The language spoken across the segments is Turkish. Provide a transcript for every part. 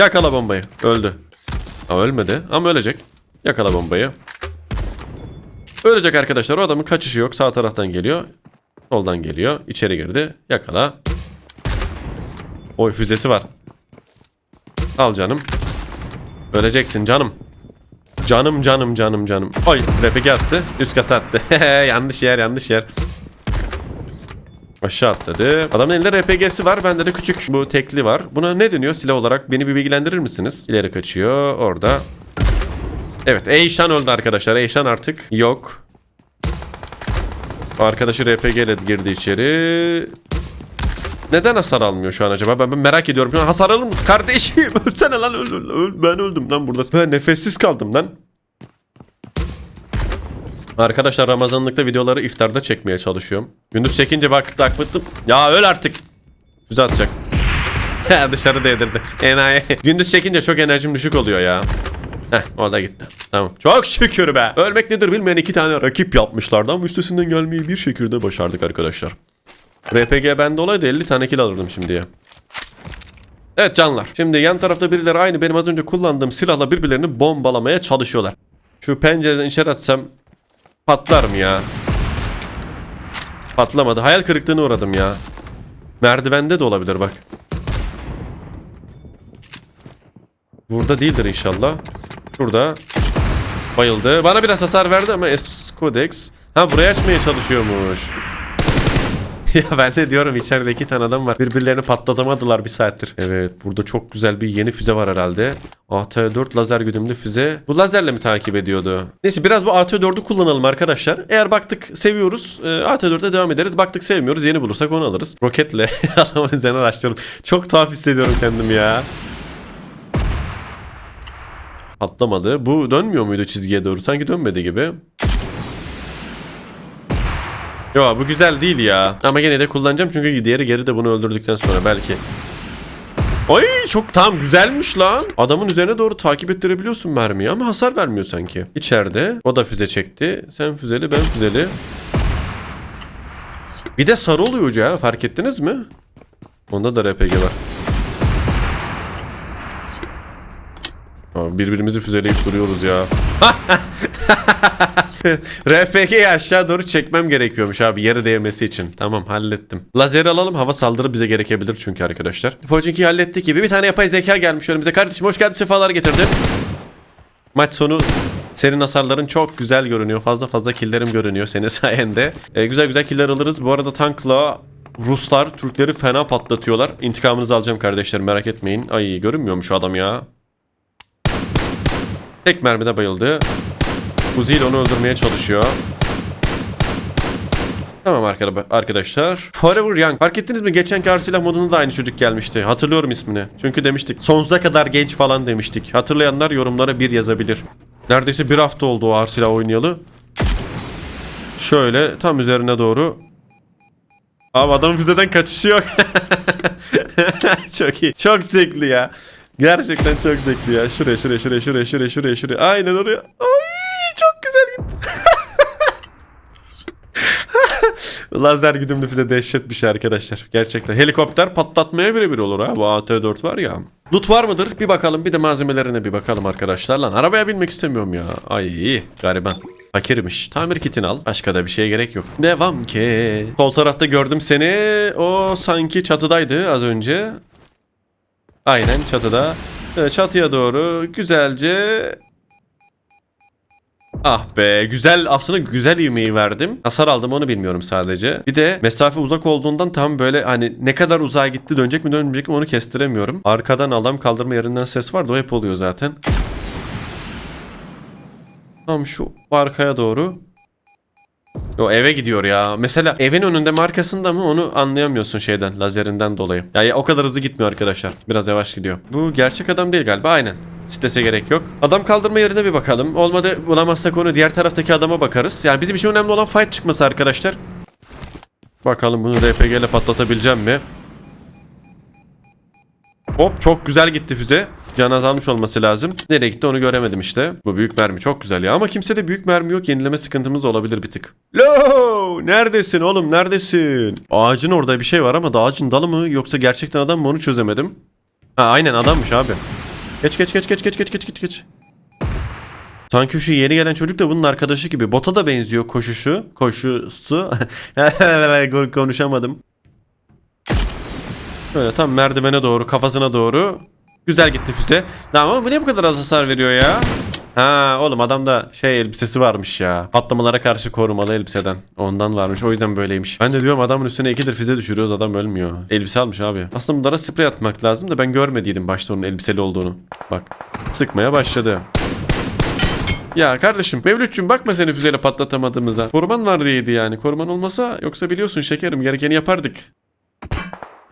Yakala bombayı. Öldü. Ha, ölmedi ama ölecek. Yakala bombayı. Ölecek arkadaşlar. O adamın kaçışı yok. Sağ taraftan geliyor. Soldan geliyor. İçeri girdi. Yakala. Oy füzesi var. Al canım. Öleceksin canım. Canım canım canım canım. Oy RPG attı. Üst kata attı. yanlış yer yanlış yer. Aşağı atladı. Adamın elinde RPG'si var. Bende de küçük bu tekli var. Buna ne deniyor silah olarak? Beni bir bilgilendirir misiniz? İleri kaçıyor. Orada. Evet. Eyşan öldü arkadaşlar. Eyşan artık yok. Arkadaşı RPG ile girdi içeri. Neden hasar almıyor şu an acaba? Ben, ben merak ediyorum. Şu an hasar alır mısın? Kardeşim ölsene lan. Öl, öl, öl. Ben öldüm lan burada. Ben nefessiz kaldım lan. Arkadaşlar Ramazanlıkta videoları iftarda çekmeye çalışıyorum. Gündüz çekince bak tak. Ya öl artık. Füze atacak. Dışarı değdirdi. Enayi. Gündüz çekince çok enerjim düşük oluyor ya. Heh o da gitti. Tamam. Çok şükür be. Ölmek nedir bilmeyen iki tane rakip yapmışlardı ama üstesinden gelmeyi bir şekilde başardık arkadaşlar. RPG bende olaydı 50 tane kill alırdım şimdiye. Evet canlar. Şimdi yan tarafta birileri aynı benim az önce kullandığım silahla birbirlerini bombalamaya çalışıyorlar. Şu pencereden içeri atsam patlar mı ya? Patlamadı. Hayal kırıklığına uğradım ya. Merdivende de olabilir bak. Burada değildir inşallah. Şurada. Bayıldı. Bana biraz hasar verdi ama Escodex. Ha buraya açmaya çalışıyormuş. ya ben de diyorum içeride iki tane adam var. Birbirlerini patlatamadılar bir saattir. Evet burada çok güzel bir yeni füze var herhalde. AT4 lazer güdümlü füze. Bu lazerle mi takip ediyordu? Neyse biraz bu AT4'ü kullanalım arkadaşlar. Eğer baktık seviyoruz e, AT4'e devam ederiz. Baktık sevmiyoruz yeni bulursak onu alırız. Roketle adamın üzerine araştırıyorum. Çok tuhaf hissediyorum kendimi ya. Patlamadı. Bu dönmüyor muydu çizgiye doğru? Sanki dönmedi gibi. Yo bu güzel değil ya. Ama gene de kullanacağım çünkü diğeri geri de bunu öldürdükten sonra belki. Ay çok tam güzelmiş lan. Adamın üzerine doğru takip ettirebiliyorsun mermiyi ama hasar vermiyor sanki. İçeride o da füze çekti. Sen füzeli ben füzeli. Bir de sarı oluyor ucu ha fark ettiniz mi? Onda da RPG var. Aa, Birbirimizi füzeleyip duruyoruz ya. RPG'yi aşağı doğru çekmem gerekiyormuş abi yere değmesi için. Tamam hallettim. Lazer alalım hava saldırı bize gerekebilir çünkü arkadaşlar. Pochinki hallettik gibi bir tane yapay zeka gelmiş önümüze. Kardeşim hoş geldin sefalar getirdin. Maç sonu senin hasarların çok güzel görünüyor. Fazla fazla killerim görünüyor senin sayende. Ee, güzel güzel killer alırız. Bu arada tankla Ruslar Türkleri fena patlatıyorlar. İntikamınızı alacağım kardeşlerim merak etmeyin. Ay görünmüyor mu şu adam ya? Tek mermide bayıldı. Uzi ile onu öldürmeye çalışıyor. Tamam arkada- arkadaşlar. Forever Young. Fark ettiniz mi? Geçenki ağır silah modunda da aynı çocuk gelmişti. Hatırlıyorum ismini. Çünkü demiştik. Sonsuza kadar genç falan demiştik. Hatırlayanlar yorumlara bir yazabilir. Neredeyse bir hafta oldu o ağır oynayalı. Şöyle tam üzerine doğru. Abi adam füzeden kaçışı yok. çok iyi. Çok zevkli ya. Gerçekten çok zevkli ya. Şuraya şuraya şuraya şuraya şuraya şuraya şuraya. Aynen oraya. Ay gitti. Lazer güdümlü füze dehşet bir şey arkadaşlar. Gerçekten. Helikopter patlatmaya birebir olur ha. Bu AT-4 var ya. Loot var mıdır? Bir bakalım. Bir de malzemelerine bir bakalım arkadaşlar. Lan arabaya binmek istemiyorum ya. Ay gariban. Fakirmiş. Tamir kitini al. Başka da bir şeye gerek yok. Devam ki. Sol tarafta gördüm seni. O sanki çatıdaydı az önce. Aynen çatıda. Çatıya doğru güzelce Ah be güzel aslında güzel ivmeyi verdim. Hasar aldım onu bilmiyorum sadece. Bir de mesafe uzak olduğundan tam böyle hani ne kadar uzağa gitti dönecek mi dönmeyecek mi onu kestiremiyorum. Arkadan adam kaldırma yerinden ses var da o hep oluyor zaten. Tam şu arkaya doğru. O eve gidiyor ya. Mesela evin önünde mi arkasında mı onu anlayamıyorsun şeyden lazerinden dolayı. Yani o kadar hızlı gitmiyor arkadaşlar. Biraz yavaş gidiyor. Bu gerçek adam değil galiba aynen. Strese gerek yok. Adam kaldırma yerine bir bakalım. Olmadı bulamazsak onu diğer taraftaki adama bakarız. Yani bizim için önemli olan fight çıkması arkadaşlar. Bakalım bunu RPG ile patlatabileceğim mi? Hop çok güzel gitti füze. Can azalmış olması lazım. Nereye gitti onu göremedim işte. Bu büyük mermi çok güzel ya. Ama kimsede büyük mermi yok. Yenileme sıkıntımız olabilir bir tık. Lo! Neredesin oğlum neredesin? Ağacın orada bir şey var ama da ağacın dalı mı yoksa gerçekten adam mı onu çözemedim. Ha aynen adammış abi. Geç geç geç geç geç geç geç geç geç. Sanki şu yeni gelen çocuk da bunun arkadaşı gibi. Bota da benziyor koşuşu. Koşusu. Konuşamadım. Böyle tam merdivene doğru kafasına doğru. Güzel gitti füze. Lan ama bu niye bu kadar az hasar veriyor ya? Ha oğlum adamda şey elbisesi varmış ya. Patlamalara karşı korumalı elbiseden. Ondan varmış. O yüzden böyleymiş. Ben de diyorum adamın üstüne ikidir füze düşürüyoruz adam ölmüyor. Elbise almış abi. Aslında bunlara sprey atmak lazım da ben görmediydim başta onun elbiseli olduğunu. Bak sıkmaya başladı. Ya kardeşim Mevlütçüm bakma seni füzeyle patlatamadığımıza. Koruman var diyeydi yani. Koruman olmasa yoksa biliyorsun şekerim gerekeni yapardık.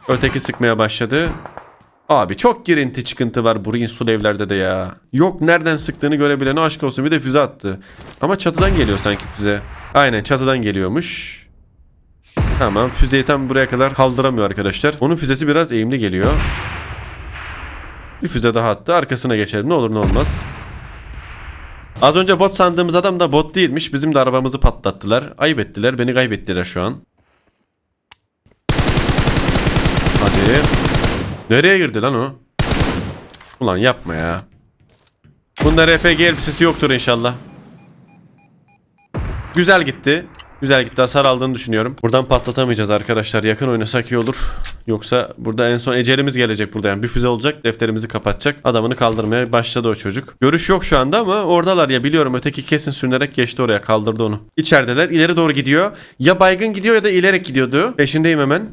Öteki sıkmaya başladı. Abi çok girinti çıkıntı var bu insul evlerde de ya. Yok nereden sıktığını görebilene aşk olsun bir de füze attı. Ama çatıdan geliyor sanki füze. Aynen çatıdan geliyormuş. Tamam füzeyi tam buraya kadar kaldıramıyor arkadaşlar. Onun füzesi biraz eğimli geliyor. Bir füze daha attı arkasına geçelim ne olur ne olmaz. Az önce bot sandığımız adam da bot değilmiş. Bizim de arabamızı patlattılar. Ayıp ettiler. Beni kaybettiler şu an. Hadi. Nereye girdi lan o? Ulan yapma ya. Bunda RPG elbisesi yoktur inşallah. Güzel gitti. Güzel gitti. Hasar aldığını düşünüyorum. Buradan patlatamayacağız arkadaşlar. Yakın oynasak iyi olur. Yoksa burada en son ecelimiz gelecek burada. Yani bir füze olacak. Defterimizi kapatacak. Adamını kaldırmaya başladı o çocuk. Görüş yok şu anda ama oradalar ya biliyorum. Öteki kesin sürünerek geçti oraya. Kaldırdı onu. İçerideler. İleri doğru gidiyor. Ya baygın gidiyor ya da ilerek gidiyordu. Peşindeyim hemen.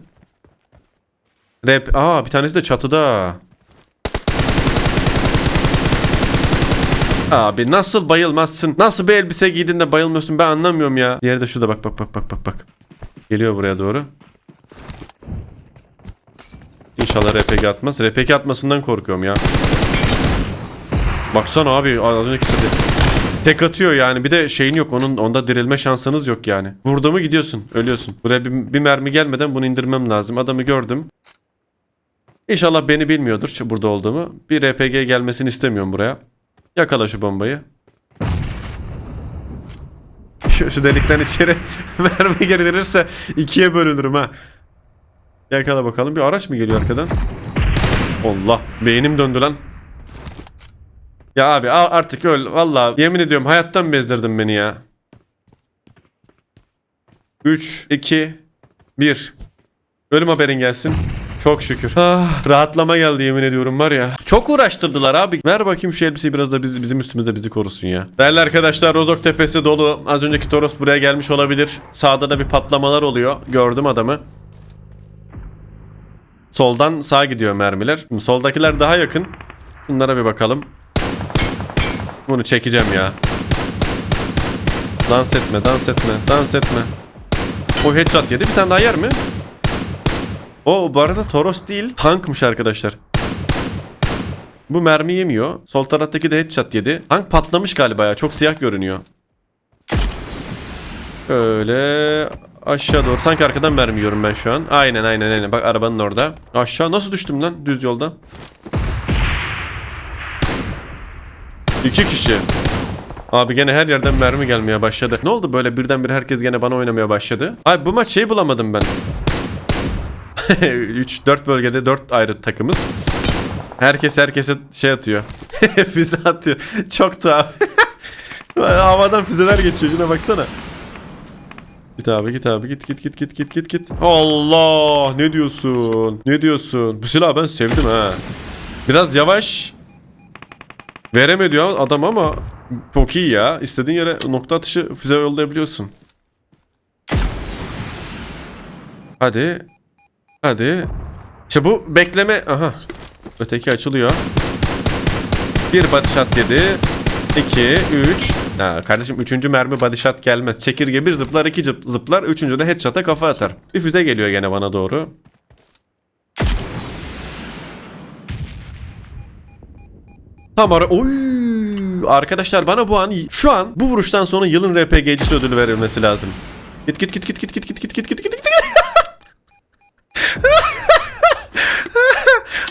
Rap. Aa bir tanesi de çatıda. Abi nasıl bayılmazsın? Nasıl bir elbise giydin de bayılmıyorsun ben anlamıyorum ya. Diğeri de şurada bak bak bak bak bak bak. Geliyor buraya doğru. İnşallah RPG atmaz. RPG atmasından korkuyorum ya. Baksana abi az önceki sırada. Tek atıyor yani. Bir de şeyin yok. Onun onda dirilme şansınız yok yani. Vurdu mu gidiyorsun. Ölüyorsun. Buraya bir, bir mermi gelmeden bunu indirmem lazım. Adamı gördüm. İnşallah beni bilmiyordur burada olduğumu. Bir RPG gelmesini istemiyorum buraya. Yakala şu bombayı. Şu, şu delikten içeri mermi gerilenirse ikiye bölünürüm ha. Yakala bakalım. Bir araç mı geliyor arkadan? Allah. Beynim döndü lan. Ya abi artık öl. Valla yemin ediyorum hayattan bezdirdin beni ya. 3, 2, 1. Ölüm haberin gelsin. Çok şükür. Ah, rahatlama geldi yemin ediyorum var ya. Çok uğraştırdılar abi. Ver bakayım şu elbiseyi biraz da biz, bizim üstümüzde bizi korusun ya. Değerli arkadaşlar Rozok tepesi dolu. Az önceki Toros buraya gelmiş olabilir. Sağda da bir patlamalar oluyor. Gördüm adamı. Soldan sağa gidiyor mermiler. Şimdi soldakiler daha yakın. Bunlara bir bakalım. Bunu çekeceğim ya. Dans etme, dans etme, dans etme. O headshot yedi. Bir tane daha yer mi? O bu arada Toros değil, tankmış arkadaşlar. Bu mermi yemiyor. Sol taraftaki de headshot yedi. Tank patlamış galiba ya. Çok siyah görünüyor. Böyle aşağı doğru. Sanki arkadan mermi yiyorum ben şu an. Aynen aynen aynen. Bak arabanın orada. Aşağı nasıl düştüm lan düz yolda? İki kişi. Abi gene her yerden mermi gelmeye başladı. Ne oldu böyle birdenbire herkes gene bana oynamaya başladı? Abi bu maç şey bulamadım ben. 3-4 bölgede 4 ayrı takımız. Herkes herkese şey atıyor. Füze atıyor. Çok tuhaf. Havadan füzeler geçiyor. Şuna baksana. Git abi git abi git git git git git git git. Allah ne diyorsun? Ne diyorsun? Bu silahı ben sevdim ha. Biraz yavaş. Vereme diyor adam ama çok iyi ya. İstediğin yere nokta atışı füze yollayabiliyorsun. Hadi. Hadi. İşte bu bekleme. Aha. Öteki açılıyor. Bir body shot yedi. 2, 3. Ha, kardeşim üçüncü mermi body shot gelmez. Çekirge bir zıplar, iki zıp- zıplar. Üçüncü de headshot'a kafa atar. Bir füze geliyor gene bana doğru. Tam ara... Oy! Arkadaşlar bana bu an şu an bu vuruştan sonra yılın RPG'cisi ödülü verilmesi lazım. Git git git git git git git git git git git git.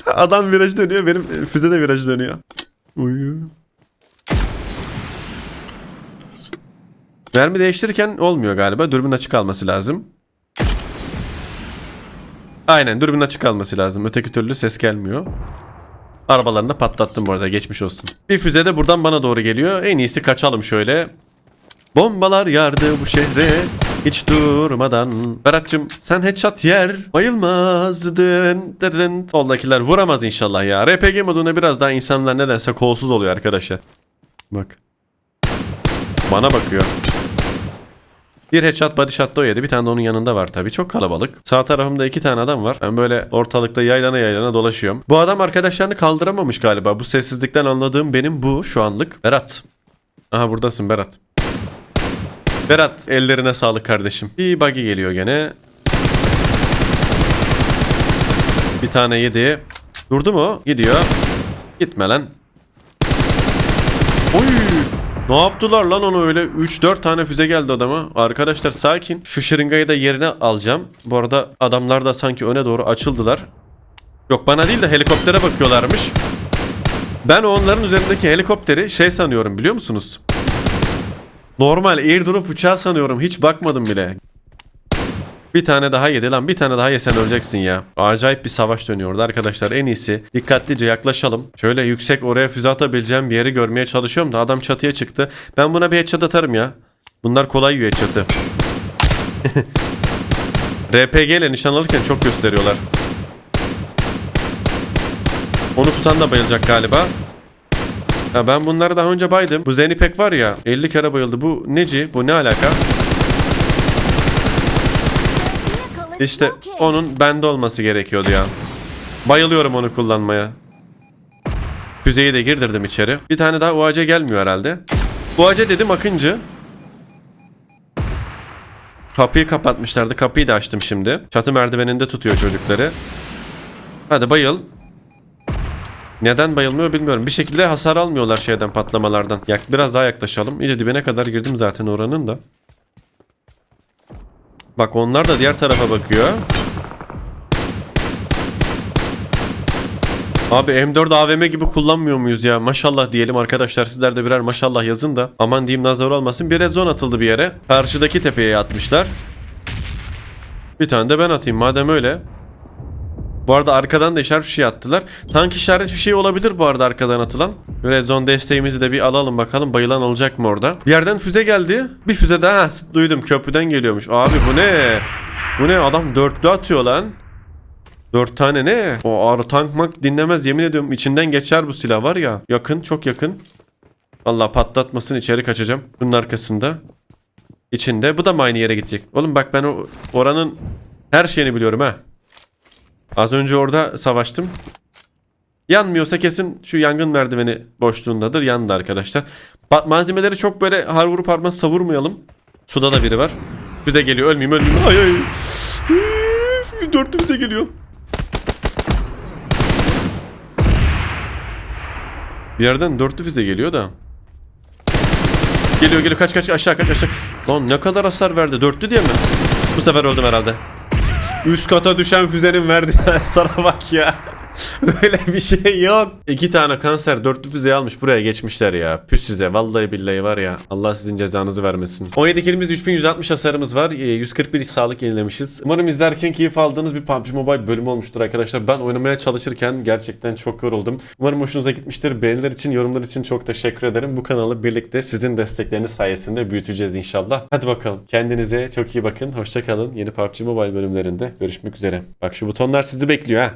Adam viraj dönüyor benim füze de viraj dönüyor. Uyu. Mermi değiştirirken olmuyor galiba. Dürbün açık kalması lazım. Aynen dürbün açık kalması lazım. Öteki türlü ses gelmiyor. Arabalarını da patlattım bu arada geçmiş olsun. Bir füze de buradan bana doğru geliyor. En iyisi kaçalım şöyle. Bombalar yardı bu şehre hiç durmadan. Berat'cığım sen headshot yer bayılmazdın. Dedin. Soldakiler vuramaz inşallah ya. RPG modunda biraz daha insanlar nedense kolsuz oluyor arkadaşlar. Bak. Bana bakıyor. Bir headshot body shot da o yedi. Bir tane de onun yanında var tabii. Çok kalabalık. Sağ tarafımda iki tane adam var. Ben böyle ortalıkta yaylana yaylana dolaşıyorum. Bu adam arkadaşlarını kaldıramamış galiba. Bu sessizlikten anladığım benim bu şu anlık. Berat. Aha buradasın Berat. Berat ellerine sağlık kardeşim. Bir buggy geliyor gene. Bir tane yedi. Durdu mu? Gidiyor. Gitme lan. Oy! Ne yaptılar lan onu öyle? 3-4 tane füze geldi adama. Arkadaşlar sakin. Şu şırıngayı da yerine alacağım. Bu arada adamlar da sanki öne doğru açıldılar. Yok bana değil de helikoptere bakıyorlarmış. Ben onların üzerindeki helikopteri şey sanıyorum biliyor musunuz? Normal airdrop uçağı sanıyorum. Hiç bakmadım bile. Bir tane daha yedi lan. Bir tane daha yesen öleceksin ya. Acayip bir savaş dönüyordu arkadaşlar. En iyisi dikkatlice yaklaşalım. Şöyle yüksek oraya füze atabileceğim bir yeri görmeye çalışıyorum da adam çatıya çıktı. Ben buna bir headshot atarım ya. Bunlar kolay yiyor headshot'ı. RPG ile nişan alırken çok gösteriyorlar. Onu tutan da bayılacak galiba. Ya ben bunları daha önce baydım. Bu Zenipek var ya 50 kere bayıldı. Bu neci? Bu ne alaka? İşte onun bende olması gerekiyordu ya. Bayılıyorum onu kullanmaya. Füzeyi de girdirdim içeri. Bir tane daha UAC gelmiyor herhalde. UAC dedim Akıncı. Kapıyı kapatmışlardı. Kapıyı da açtım şimdi. Çatı merdiveninde tutuyor çocukları. Hadi bayıl. Neden bayılmıyor bilmiyorum. Bir şekilde hasar almıyorlar şeyden patlamalardan. Yak biraz daha yaklaşalım. İyice dibine kadar girdim zaten oranın da. Bak onlar da diğer tarafa bakıyor. Abi M4 AVM gibi kullanmıyor muyuz ya? Maşallah diyelim arkadaşlar sizler de birer maşallah yazın da. Aman diyeyim nazar olmasın. Bir zone atıldı bir yere. Karşıdaki tepeye atmışlar. Bir tane de ben atayım madem öyle. Bu arada arkadan da işaret fişeği attılar. Tank işaret fişeği olabilir bu arada arkadan atılan. Red zone desteğimizi de bir alalım bakalım bayılan olacak mı orada. Bir yerden füze geldi. Bir füze daha ha, duydum köprüden geliyormuş. Abi bu ne? Bu ne adam dörtlü atıyor lan. Dört tane ne? O ağrı tank mak dinlemez yemin ediyorum içinden geçer bu silah var ya. Yakın çok yakın. Allah patlatmasın içeri kaçacağım. Bunun arkasında. İçinde. Bu da mı aynı yere gidecek? Oğlum bak ben oranın her şeyini biliyorum ha. Az önce orada savaştım. Yanmıyorsa kesin şu yangın merdiveni boşluğundadır. Yandı arkadaşlar. Ba- malzemeleri çok böyle har vurup harmaz savurmayalım. Suda da biri var. Füze geliyor. Ölmeyeyim ölmeyeyim. Ay ay. Dörtlü füze geliyor. Bir yerden dörtlü füze geliyor da. Geliyor geliyor kaç kaç aşağı kaç aşağı. Lan ne kadar hasar verdi dörtlü diye mi? Bu sefer öldüm herhalde. Üst kata düşen füzenin verdiği sana bak ya. Böyle bir şey yok. İki tane kanser dörtlü füzeyi almış buraya geçmişler ya. Püs size vallahi billahi var ya. Allah sizin cezanızı vermesin. 17 kilimiz 3160 hasarımız var. Ee, 141 iş sağlık yenilemişiz. Umarım izlerken keyif aldığınız bir PUBG Mobile bölümü olmuştur arkadaşlar. Ben oynamaya çalışırken gerçekten çok yoruldum. Umarım hoşunuza gitmiştir. Beğeniler için, yorumlar için çok teşekkür ederim. Bu kanalı birlikte sizin destekleriniz sayesinde büyüteceğiz inşallah. Hadi bakalım. Kendinize çok iyi bakın. Hoşça kalın. Yeni PUBG Mobile bölümlerinde görüşmek üzere. Bak şu butonlar sizi bekliyor ha.